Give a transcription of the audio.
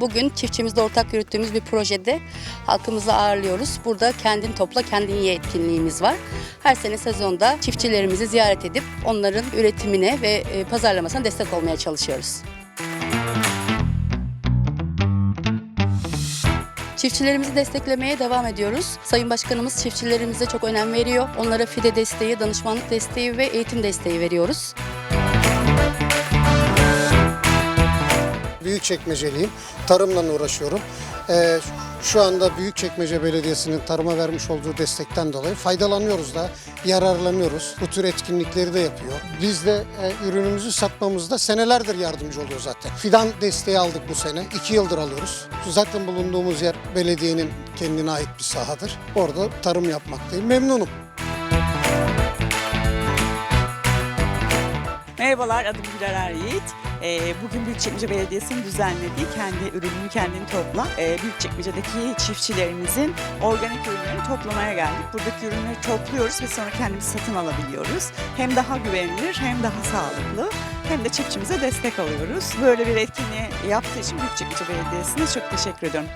Bugün çiftçimizle ortak yürüttüğümüz bir projede halkımızı ağırlıyoruz. Burada kendin topla kendin ye etkinliğimiz var. Her sene sezonda çiftçilerimizi ziyaret edip onların üretimine ve e, pazarlamasına destek olmaya çalışıyoruz. Çiftçilerimizi desteklemeye devam ediyoruz. Sayın Başkanımız çiftçilerimize çok önem veriyor. Onlara fide desteği, danışmanlık desteği ve eğitim desteği veriyoruz. Büyükçekmeceliyim. Tarımla uğraşıyorum. Ee, şu anda Büyükçekmece Belediyesi'nin tarıma vermiş olduğu destekten dolayı faydalanıyoruz da, yararlanıyoruz. Bu tür etkinlikleri de yapıyor. Biz de e, ürünümüzü satmamızda senelerdir yardımcı oluyor zaten. Fidan desteği aldık bu sene. iki yıldır alıyoruz. Zaten bulunduğumuz yer belediyenin kendine ait bir sahadır. Orada tarım yapmaktayım. Memnunum. Merhabalar, adım Güler Er Yiğit. Ee, Bugün Büyükçekmece Belediyesi'nin düzenlediği kendi ürününü kendini topla. Ee, Büyükçekmece'deki çiftçilerimizin organik ürünlerini toplamaya geldik. Buradaki ürünleri topluyoruz ve sonra kendimiz satın alabiliyoruz. Hem daha güvenilir hem daha sağlıklı hem de çiftçimize destek alıyoruz. Böyle bir etkinliği yaptığı için Büyükçekmece Belediyesi'ne çok teşekkür ediyorum.